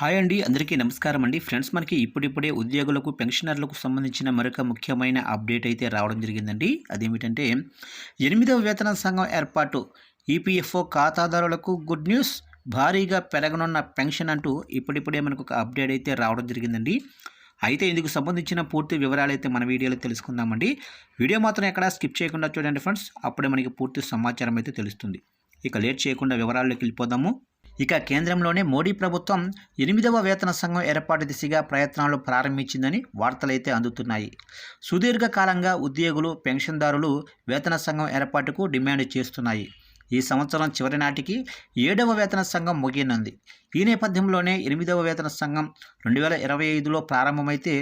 Hi అండి అందరికీ నమస్కారం అండి. ఫ్రెండ్స్ మనకి ఇప్పుడిప్పుడే ఉద్యోగులకు పెన్షనర్లకు సంబంధించిన మరొక ముఖ్యమైన అప్డేట్ అయితే రావడం జరిగిందండి. అదేమిటంటే ఎనిమిదవ వేతన సంఘం ఏర్పాటు. ఈపీఎఫ్ఓ ఖాతాదారులకు గుడ్ న్యూస్. భారీగా పెరగనున్న పెన్షన్ అంటూ ఇప్పుడిప్పుడే మనకు ఒక అప్డేట్ అయితే రావడం జరిగిందండి. అయితే ఇందుకు సంబంధించిన పూర్తి వివరాలు అయితే మన వీడియోలో తెలుసుకుందామండి. వీడియో మాత్రం ఎక్కడ స్కిప్ చేయకుండా చూడండి ఫ్రెండ్స్. అప్పుడే మనకి పూర్తి సమాచారం అయితే తెలుస్తుంది. ఇక లేట్ చేయకుండా వివరాల్లోకి వెళ్ళిపోదాము. ఇక కేంద్రంలోనే మోడీ ప్రభుత్వం ఎనిమిదవ వేతన సంఘం ఏర్పాటు దిశగా ప్రయత్నాలు ప్రారంభించిందని వార్తలైతే అందుతున్నాయి. సుదీర్ఘకాలంగా ఉద్యోగులు పెన్షన్దారులు వేతన సంఘం ఏర్పాటుకు డిమాండ్ చేస్తున్నాయి. ఈ సంవత్సరం చివరి నాటికి ఏడవ వేతన సంఘం ముగియనుంది. ఈ నేపథ్యంలోనే ఎనిమిదవ వేతన సంఘం రెండు వేల ఇరవై ఐదులో ప్రారంభమైతే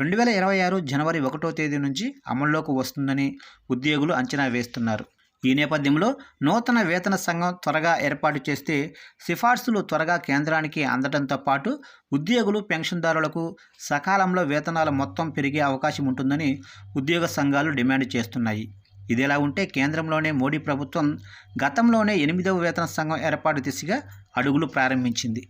రెండు వేల ఇరవై ఆరు జనవరి ఒకటో తేదీ నుంచి అమల్లోకి వస్తుందని ఉద్యోగులు అంచనా వేస్తున్నారు. ఈ నేపథ్యంలో నూతన వేతన సంఘం త్వరగా ఏర్పాటు చేస్తే సిఫార్సులు త్వరగా కేంద్రానికి అందడంతో పాటు ఉద్యోగులు పెన్షన్దారులకు సకాలంలో వేతనాలు మొత్తం పెరిగే అవకాశం ఉంటుందని ఉద్యోగ సంఘాలు డిమాండ్ చేస్తున్నాయి. ఇదిలా ఉంటే కేంద్రంలోనే మోడీ ప్రభుత్వం గతంలోనే ఎనిమిదవ వేతన సంఘం ఏర్పాటు దిశగా అడుగులు ప్రారంభించింది.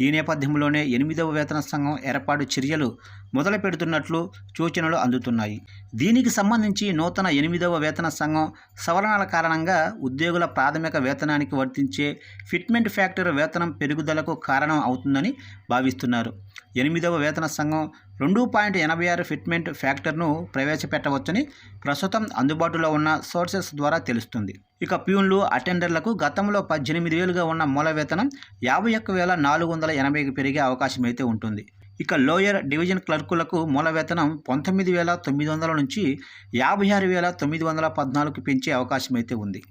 ఈ నేపథ్యంలోనే ఎనిమిదవ వేతన సంఘం ఏర్పాటు చర్యలు మొదలు పెడుతున్నట్లు సూచనలు అందుతున్నాయి. దీనికి సంబంధించి నూతన ఎనిమిదవ వేతన సంఘం సవరణల కారణంగా ఉద్యోగుల ప్రాథమిక వేతనానికి వర్తించే ఫిట్మెంట్ ఫ్యాక్టర్ వేతనం పెరుగుదలకు కారణం అవుతుందని భావిస్తున్నారు. ఎనిమిదవ వేతన సంఘం రెండు పాయింట్ ఎనభై ఆరు ఫిట్మెంట్ ఫ్యాక్టర్ను ప్రవేశపెట్టవచ్చని ప్రస్తుతం అందుబాటులో ఉన్న సోర్సెస్ ద్వారా తెలుస్తుంది. ఇక ప్యూన్లు అటెండర్లకు గతంలో పద్దెనిమిది వేలుగా ఉన్న మూల వేతనం యాభై ఒక్క వేల నాలుగు వందల ఎనభైకి పెరిగే అవకాశం అయితే ఉంటుంది. ఇక లోయర్ డివిజన్ క్లర్కులకు మూల వేతనం పంతొమ్మిది వేల తొమ్మిది వందల నుంచి యాభై ఆరు వేల తొమ్మిది వందల పద్నాలుగుకి పెంచే అవకాశం అయితే ఉంది.